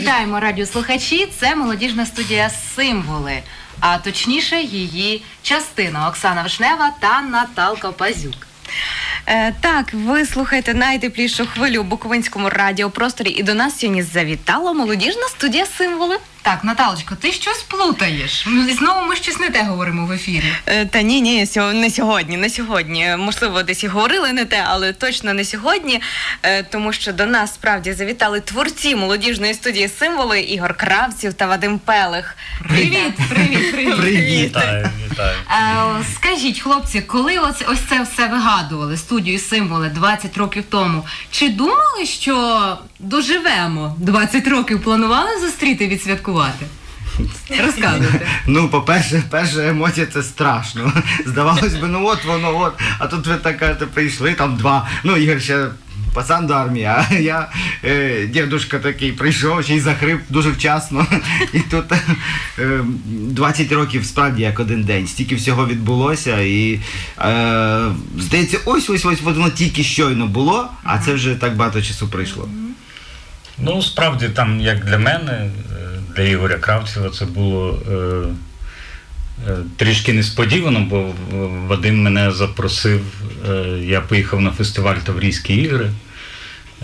Вітаємо радіослухачі. Це молодіжна студія Символи, а точніше, її частина Оксана Вишнева та Наталка Пазюк. Е, так, ви слухаєте найтеплішу хвилю у Буковинському радіопросторі, і до нас сьогодні завітала молодіжна студія символи. Так, Наталочко, ти щось плутаєш. Знову ми щось не те говоримо в ефірі. Е, та ні, ні, сьо- не сьогодні, не сьогодні. Можливо, десь і говорили не те, але точно не сьогодні, е, тому що до нас справді завітали творці молодіжної студії символи Ігор Кравців та Вадим Пелех. Привіт, привіт, привіт. Привіт. Вітаю. Е, скажіть, хлопці, коли ось, ось це все вигадували, студію символи 20 років тому, чи думали, що доживемо 20 років, планували зустріти відсвяткувати? Розказуйте. Ну, по-перше, перша емоція це страшно. Здавалось би, ну от воно, от. А тут ви так кажете, прийшли, там два. Ну, Ігор ще пацан до армії, а я е, дідушка такий прийшов, ще й захрип дуже вчасно. І тут е, 20 років справді як один день. Стільки всього відбулося. І е, здається, ось ось ось воно тільки щойно було, а це вже так багато часу прийшло. Ну, справді, там, як для мене, е, для Ігоря Кравцева, це було е, е, трішки несподівано, бо Вадим мене запросив. Е, я поїхав на фестиваль Таврійські ігри.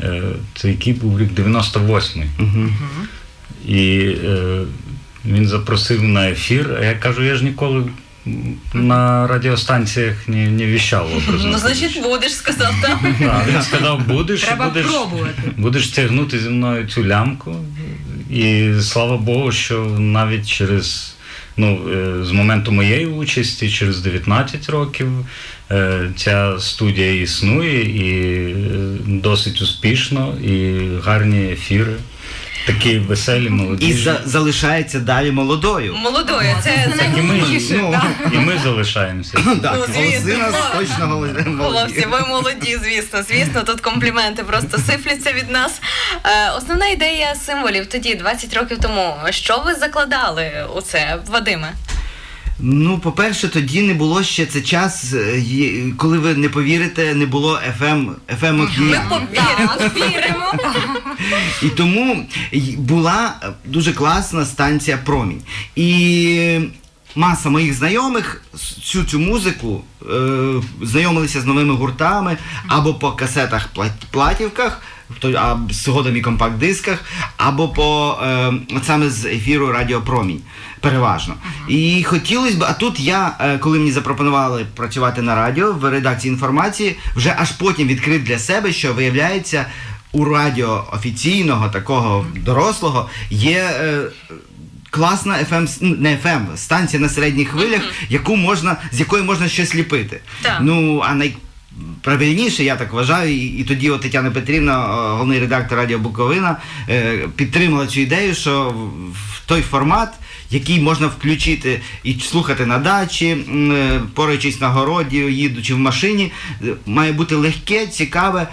Е, це який був рік 98-й. Угу. І е, він запросив на ефір, а я кажу, я ж ніколи на радіостанціях не, не віщав образно. Ну, значить, будеш, сказав так. Він сказав, будеш, Треба будеш, пробувати. будеш тягнути зі мною цю лямку. І слава Богу, що навіть через ну, е, з моменту моєї участі, через 19 років, ця студія існує і е, досить успішно, і гарні ефіри. Такі веселі, молоді. І за, залишається далі молодою. Молодою, це, це І ми, найголовніше, ну, так. і ми залишаємося. Так, Ну, звісно. голоси нас точно голос- Хлопці, молоді. ви молоді, звісно. Звісно, тут компліменти просто сифляться від нас. Е, основна ідея символів тоді, 20 років тому. Що ви закладали у це, Вадиме? Ну, по-перше, тоді не було ще це час, е, є- коли ви не повірите, не було FM, FM Ми повіримо, віримо. І тому й- була е, дуже класна станція Промінь. І маса моїх знайомих цю цю музику е, знайомилися з новими гуртами або по касетах пла- платівках. То- А згодом і компакт-дисках, або по е, от саме з ефіру Радіо Промінь, переважно. І хотілося б, а тут я, е, коли мені запропонували працювати на радіо в редакції інформації, вже аж потім відкрив для себе, що виявляється, у радіо офіційного такого дорослого є. Е, Класна FM, ну, не FM, станція на середніх хвилях, яку можна, з якої можна щось ліпити. Так. Ну, а найправильніше, я так вважаю, і, і тоді от Тетяна Петрівна, е, головний редактор Радіо Буковина, е, підтримала цю ідею, що в- той формат, який можна включити і слухати на дачі, е, пораючись на городі, їдучи в машині, має бути легке, цікаве,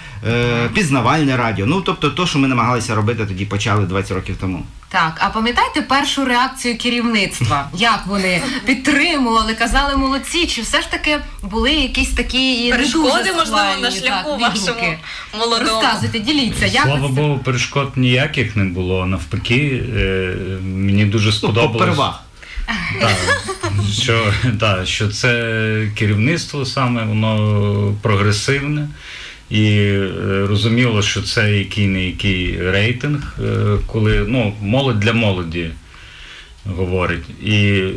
пізнавальне радіо. Ну, тобто, то, що ми намагалися робити тоді, почали 20 років тому. Так, а пам'ятаєте першу реакцію керівництва? Як вони підтримували, казали молодці, чи все ж таки були якісь такі Перешкоди, можливо, на шляху так, вашому молодому. Розказуйте, діліться, як Слава? Богу, перешкод ніяких не було. Навпаки, е, мені дуже Ну, сподобалось. Так, що, так, що це керівництво саме, воно прогресивне. І е, розуміло, що це який не який рейтинг, е, коли ну, молодь для молоді говорить. І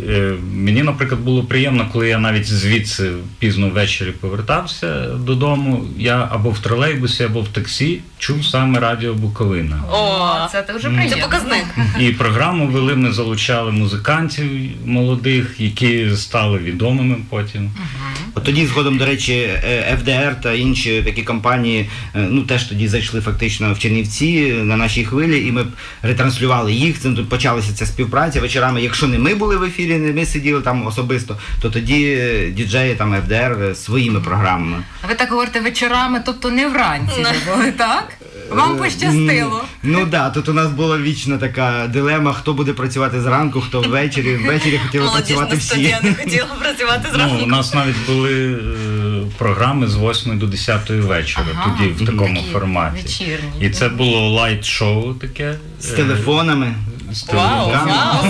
е, мені, наприклад, було приємно, коли я навіть звідси пізно ввечері повертався додому. Я або в тролейбусі, або в таксі чув саме радіо Буковина. О, це дуже приємно. це показник. І програму вели, ми залучали музикантів молодих, які стали відомими потім. От тоді згодом, до речі, е, ФДР та інші такі компанії е, ну теж тоді зайшли фактично в Чернівці на нашій хвилі, і ми ретранслювали їх. Це почалася ця співпраця вечорами. Якщо не ми були в ефірі, не ми сиділи там особисто, то тоді е, діджеї там ФДР е, своїми програмами. А ви так говорите вечорами, тобто не вранці ви були, так? Вам Е, пощастило. Ну так, да, тут у нас була вічна така дилема, хто буде працювати зранку, хто ввечері. Ввечері хотіли працювати всі. студія не хотіла працювати Ну, зранку. у нас навіть були е, програми з 8 до 10 вечора, Ага. тоді в такому Такі форматі. вечірні. І це було лайт-шоу таке. З телефонами. з Вау, вау.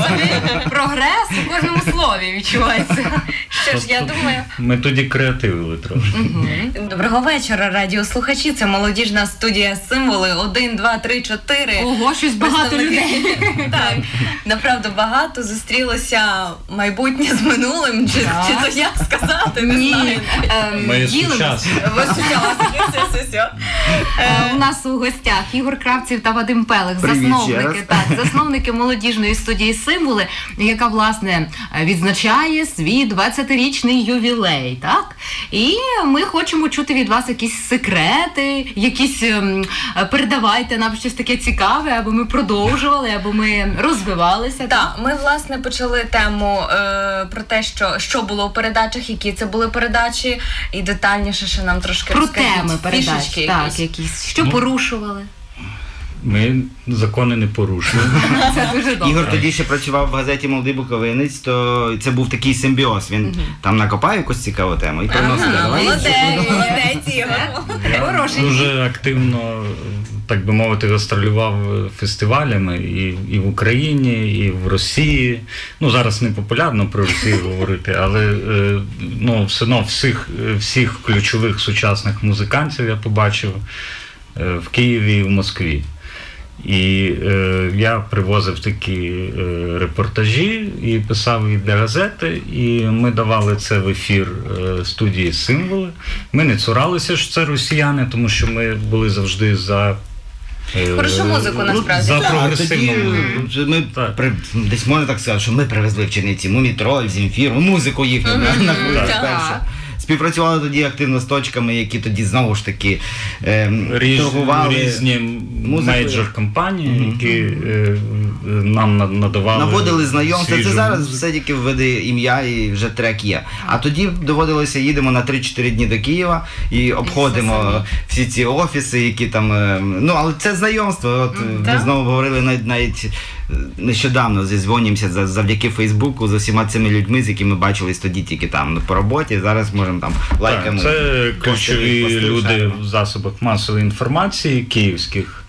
Прогрес у кожному слові відчувається. Що ж, я думаю. Ми тоді креативили трошки. Доброго вечора, радіослухачі. Це молодіжна студія символи 1, 2, 3, 4. Ого, щось багато людей. Так, направду багато зустрілося майбутнє з минулим, чи, то як сказати, не Ні, знаю. ем, Ми сучасні. Ви сучасники, все, все, все. Е, У нас у гостях Ігор Кравців та Вадим Пелих, засновники, так, засновники молодіжної студії Символи, яка власне відзначає свій 20-річний ювілей. Так? І ми хочемо чути від вас якісь секрети, якісь ем, передавайте нам щось таке цікаве, аби ми продовжували, аби ми розвивалися. Так, ми власне почали тему е, про те, що, що було у передачах, які це були передачі, і детальніше ще нам трошки Про розкажіть. теми передач, фішечки так, якісь. якісь. Що Ну, порушували? Ми закони не порушуємо. Це дуже добре. Ігор тоді ще працював в газеті Молодий Буковинець, то це був такий симбіоз. Він там накопав якусь цікаву тему і приносив. Ага, Давай. молодець, молодець, Ігор. Хороший. дуже активно, так би мовити, гастролював фестивалями і, і в Україні, і в Росії. Ну, зараз не популярно про Росію говорити, але е, ну, все одно всіх, всіх ключових сучасних музикантів я побачив е, в Києві і в Москві. І е, я привозив такі е, репортажі і писав їх для газети, і ми давали це в ефір е, студії Символи. Ми не цуралися, що це росіяни, тому що ми були завжди за. е, Хорошу музику, насправді. За Так, прогресивну тоді ми Так. при, десь можна так сказати, що ми привезли в Чернівці Мумітроль, Зімфір, музику їхню на, на хвилю так. Співпрацювали тоді активно з точками, які тоді знову ж таки е, Різ, торгували. різні мейджор компанії, які е, нам надавали. Наводили знайомства. Це зараз все тільки введи ім'я і вже трек є. А тоді доводилося їдемо на 3-4 дні до Києва і обходимо всі ці офіси, які там. е, Ну але це знайомство. От е, ми знову говорили навіть навіть. е, Нещодавно зізвонімося за- завдяки Фейсбуку з усіма цими людьми, з якими бачились тоді тільки там по роботі. Зараз можемо там Так, лайками. це ключові люди в засобах масової інформації київських.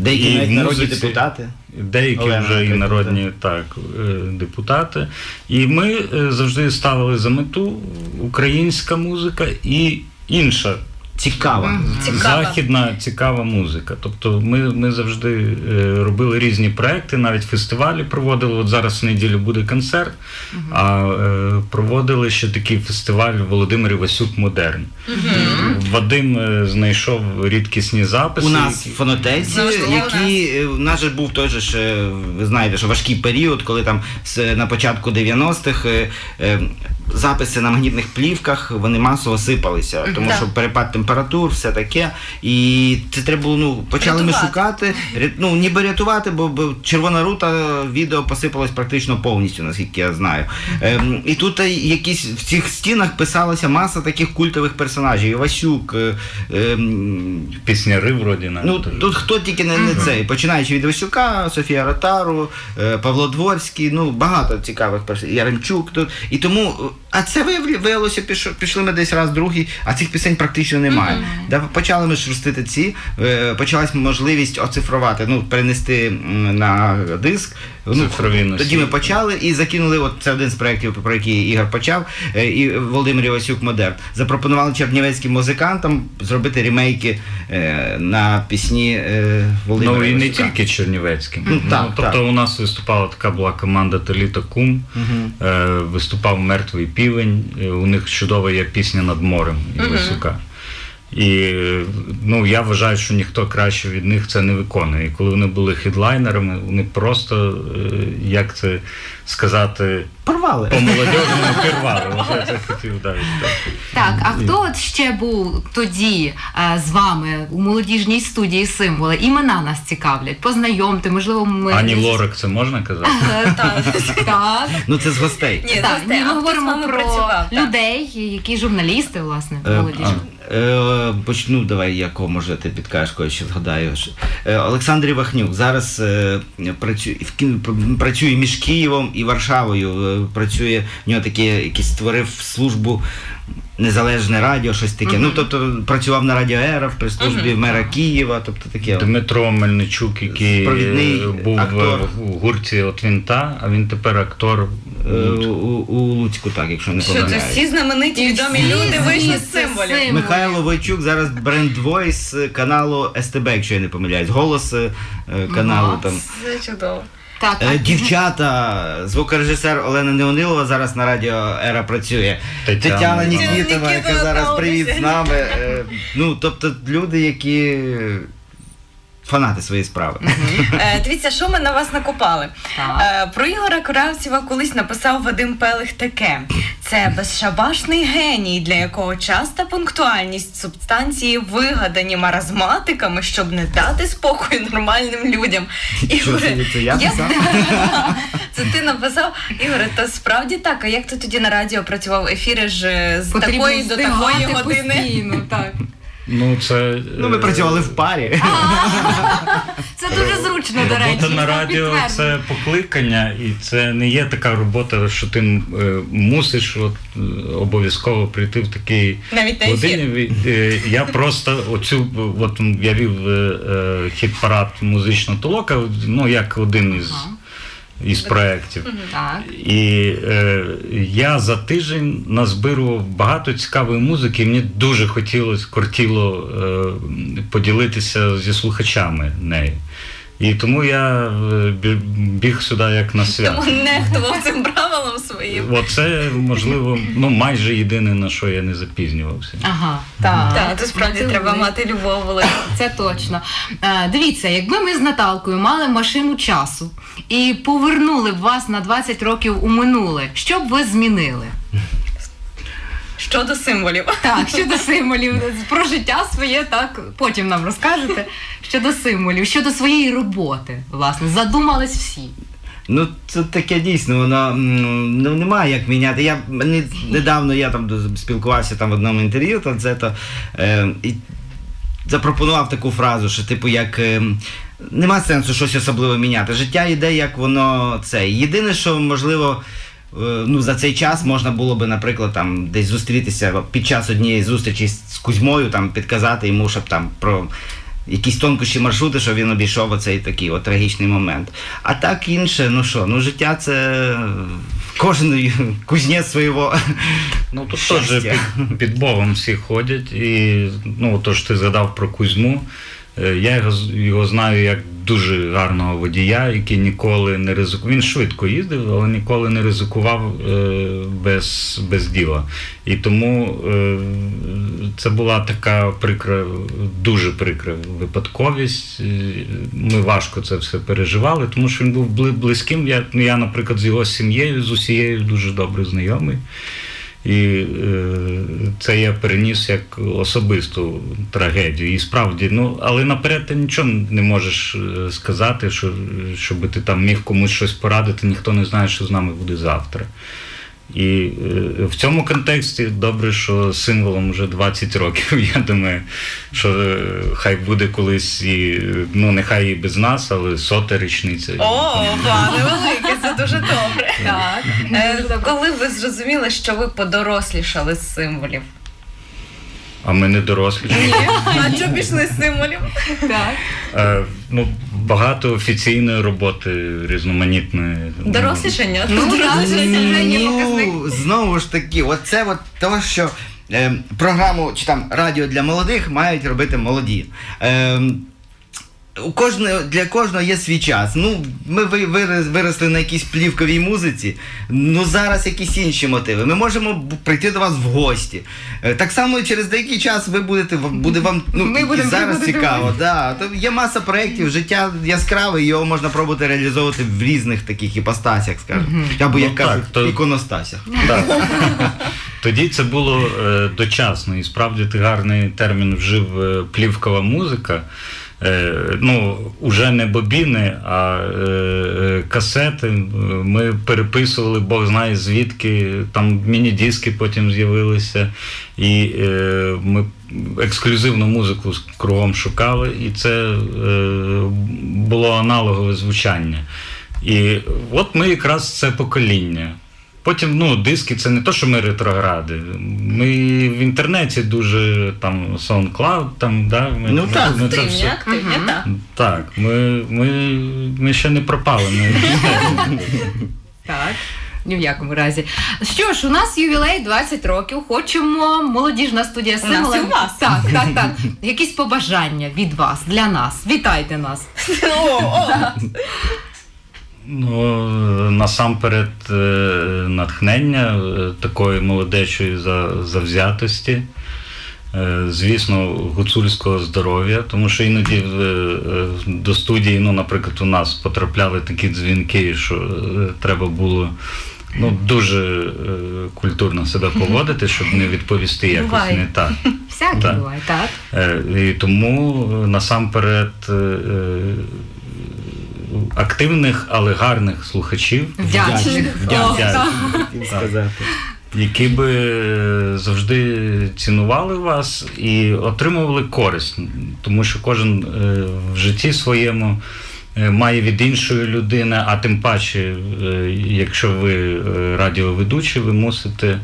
Деякі і навіть народні музиці. депутати. Деякі Олена, вже і народні так, е, депутати. І ми е, завжди ставили за мету українська музика і інша Цікаво. Цікава. західна цікава музика. Тобто ми, ми завжди е, робили різні проекти, навіть фестивалі проводили. От зараз в неділю буде концерт, а е, проводили ще такий фестиваль Володимир Івасюк Модерн. Вадим е, знайшов рідкісні записи. У нас які- в фонотеці, Знову ж таки, у які у нас же був той же ж, ви знаєте, що важкий період, коли там з- на початку 90-х е, е, записи на магнітних плівках вони масово сипалися, тому Так. що перепад температур, все таке. І це треба було, ну, почали ми шукати, ря- ну ніби рятувати, бо, бо червона рута відео посипалось практично повністю, наскільки я знаю. Ем, і тут е, якісь в цих стінах писалася маса таких культових персонажів. Івасюк. е, ем, Пісняри вроді навіть. Ну тут хто тільки не, не цей, починаючи від Васюка, Софія Ротару, е, Павло Дворський, ну багато цікавих персонажів, Яремчук тут. І тому, а це виявилося, пішли ми десь раз, другий, а цих пісень практично немає. Да, почали ми шрустити ці, е, почалась можливість оцифрувати, ну, перенести на диск. Ну, тоді ми почали і закинули, от це один з проєктів, про який Ігор почав, е, і Володимир Івасюк Модерн. Запропонували чернівецьким музикантам зробити ремейки е, на пісні е, Володимира Ну і не тільки Чернівецьким. Ну, так, тобто так. у нас виступала така була команда Таліта Кум, е, виступав Мертвий півень. У них чудова є пісня над морем Івасюка. І ну, я вважаю, що ніхто краще від них це не виконує. І коли вони були хедлайнерами, вони просто, е, як це сказати, Порвали. по молодежному пірвали. От це хотів далі. Так, а хто от ще був тоді е, з вами у молодіжній студії символи? Імена нас цікавлять. Познайомте, можливо, ми Ані Лорак, це можна казати? Е, Так, так. Ну це з гостей. Ні, ми хто з говоримо вами про працював? Так. людей, які журналісти, власне, молодіжні. Е, почну, давай, якого може ти підкажеш, кого ще згадаю. Е, Олександр Івахнюк зараз е, працює, в працює між Києвом і Варшавою. Е, працює, в нього таке, якийсь створив службу Незалежне радіо, щось таке. Ну, тобто працював на Радіо Ера при службі мера Києва, тобто таке. Дмитро Мельничук, який Провідний е, був актор. в гурті от Вінта, а він тепер актор. Е, у, у Луцьку, так, якщо не Що це всі знамениті відомі всі люди вийшли з символів. Михайло Войчук зараз бренд Voice каналу СТБ, якщо я не помиляюсь. Голос е, каналу Ага. там. Це чудово. Так, так. Дівчата, звукорежисер Олена Неонилова зараз на радіо Ера працює. Тетяна. Тетяна Нікітова, яка зараз привіт з нами. Е, Ну, тобто люди, які фанати своєї справи. Е, Дивіться, що ми на вас накопали. Е, Про Ігора Кравцева колись написав Вадим Пелих таке: це безшабашний геній, для якого часта пунктуальність субстанції вигадані маразматиками, щоб не дати спокою нормальним людям. Ігоре, це, це я писав? Це ти написав, Ігоре, то справді так. А як ти тоді на радіо працював ефіри ж з потрібно такої до такої встигати години? Постійно, так. Ну, це, Ну, ми е, працювали в парі. Це дуже зручно, до речі. Робота на радіо це покликання, і це не є така робота, що ти е, мусиш от, е, обов'язково прийти в ефір. годині. Я просто оцю, от я вів хіт-парад музичного толока, ну як один із. Із проєктів. Так. І е, я за тиждень назбирував багато цікавої музики, і мені дуже хотілося, кортіло е, поділитися зі слухачами нею. І тому я е, біг сюди як на свято. Тому нехтував цим правилом своїм. Оце, можливо, ну майже єдине, на що я не запізнювався. Ага, так. Так, то справді Це треба ви. мати любов велику. Це точно. Е, дивіться, якби ми з Наталкою мали машину часу і повернули б вас на 20 років у минуле, що б ви змінили? Щодо символів. Так, щодо символів, про життя своє, так, потім нам розкажете. Щодо символів, щодо своєї роботи, власне, задумались всі. Ну, це таке дійсно, воно ну, немає як міняти. Я мені недавно я там спілкувався там в одному інтерв'ю, то це то е, і запропонував таку фразу, що типу як. Е, Нема сенсу щось особливо міняти. Життя йде, як воно це. Єдине, що можливо. е, Ну, за цей час можна було би, наприклад, там десь зустрітися під час однієї зустрічі з Кузьмою, там підказати йому, щоб там про якісь тонкощі маршрути, що він обійшов оцей такий от трагічний момент. А так інше, ну що, ну життя це кожен кузнець свого. Ну тут теж під, під Богом всі ходять. І ну, то ж ти згадав про Кузьму. Е, Я його, його знаю як дуже гарного водія, який ніколи не ризикував. Він швидко їздив, але ніколи не ризикував е, без, без діла. І тому е, це була така прикра, дуже прикра випадковість. Ми важко це все переживали, тому що він був близьким. Я, ну, я, наприклад, з його сім'єю, з усією дуже добре знайомий. І е, це я переніс як особисту трагедію. І справді, ну але наперед ти нічого не можеш е, сказати, що, щоб ти там міг комусь щось порадити, ніхто не знає, що з нами буде завтра. І е, в цьому контексті добре, що символом вже 20 років. Я думаю, що е, хай буде колись і е, ну нехай і без нас, але сота річниця. О, пане велике, це дуже добре. Так. Е, Коли ви зрозуміли, що ви подорослішали з символів? А ми не дорослі. Ні. А що пішли з символів? Так. Ну, багато офіційної роботи, різноманітної. Дорослішання? Ну, це є показник. Ну, знову ж таки, оце от то, що е, програму чи там радіо для молодих мають робити молоді. Е, у кожного, для кожного є свій час. Ну, ми ви- виросли на якійсь плівковій музиці, ну зараз якісь інші мотиви. Ми можемо прийти до вас в гості. Е, Так само через деякий час ви будете буде вам ну, Ми будемо зараз цікаво. Да. То є маса проєктів, життя яскраве, і його можна пробувати реалізовувати в різних таких іпостасях, скажімо. Або як Ну, так, кажуть, то- іконостасях. Так. Тоді це було е, дочасно, і справді ти гарний термін вжив е, плівкова музика. Е, ну, уже не бобіни, а е, касети. Ми переписували, Бог знає звідки, там міні-диски потім з'явилися. І е, ми ексклюзивну музику кругом шукали, і це було аналогове звучання. І от ми якраз це покоління. Потім, ну, диски це не то, що ми ретрогради. Ми в інтернеті дуже там SoundCloud, там, да, ми, Ну, так. ми це Активні, все- активні, Мгм. так. Так, ми, ми, ми ще не пропали. Ми... Так. Ні в якому разі. Що ж, у нас ювілей 20 років. Хочемо молодіжна студія У нас «Символи». і у вас. Так, так, так. Якісь побажання від вас для нас. Вітайте нас. О, о. Ну, насамперед, е, натхнення е, такої молодечої за- завзятості. Е, Звісно, гуцульського здоров'я, тому що іноді до студії, ну, наприклад, у нас потрапляли такі дзвінки, що треба було ну, дуже культурно себе поводити, щоб не відповісти якось Буває. не так. Всяке буває, так. І тому насамперед активних, але гарних слухачів, Вдячних. Вдячних. О, так. Сказати. які би е, завжди цінували вас і отримували користь, тому що кожен е, в житті своєму. е, Має від іншої людини, а тим паче, якщо ви радіоведучі, ви мусите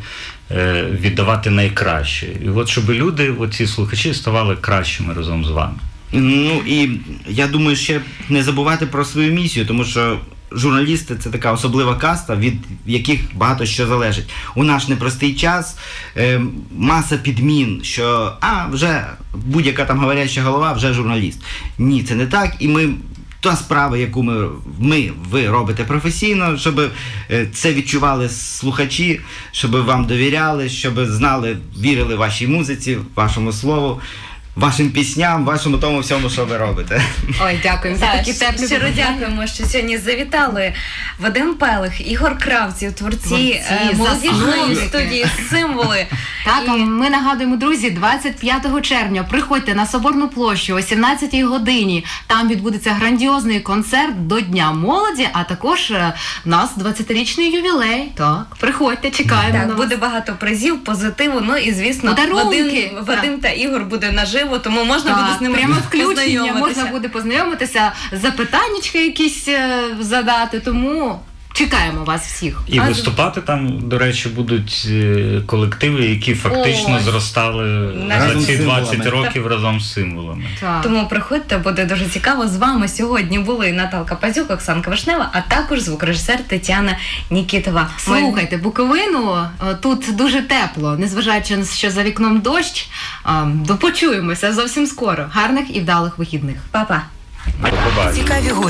віддавати найкраще. І от щоб люди, оці слухачі, ставали кращими разом з вами. Ну і я думаю, ще не забувати про свою місію, тому що журналісти це така особлива каста, від яких багато що залежить. У наш непростий час е, маса підмін, що а вже будь-яка там говоряща голова, вже журналіст. Ні, це не так. І ми. Та справа, яку ми, ми ви робите професійно, щоб е, це відчували слухачі, щоб вам довіряли, щоб знали, вірили вашій музиці, вашому слову, вашим пісням, вашому тому всьому, що ви робите. Ой, дякуємо за такі теплі щиро побажання. дякуємо, що сьогодні завітали Вадим Пелих, Ігор Кравців, творці, Творці, е, молодіжної засновники. студії символи. Так, а І- ми нагадуємо, друзі, 25 червня приходьте на Соборну площу о 17 годині. Там відбудеться грандіозний концерт до Дня молоді, а також е, в нас 20-річний ювілей. Так, приходьте, чекаємо. на Так, вас. буде багато призів, позитиву. Ну і звісно, Подарунки. Вадим, Вадим та Ігор буде наживо, тому можна буде з ними прямо включення можна буде познайомитися, запитаннячка якісь е, задати. Тому чекаємо вас всіх. І А- виступати там, до речі, будуть е, колективи, які фактично Ой. зростали Разом за ці з 20 символами. років разом з символами. Так. Тому приходьте, буде дуже цікаво. З вами сьогодні були Наталка Пазюк, Оксанка Вишнева, а також звукорежисер Тетяна Нікітова. Слухайте, Буковину е, тут дуже тепло, незважаючи на що за вікном дощ. А, до- Почуємося зовсім скоро. Гарних і вдалих вихідних. Па-па. Цікаві гості.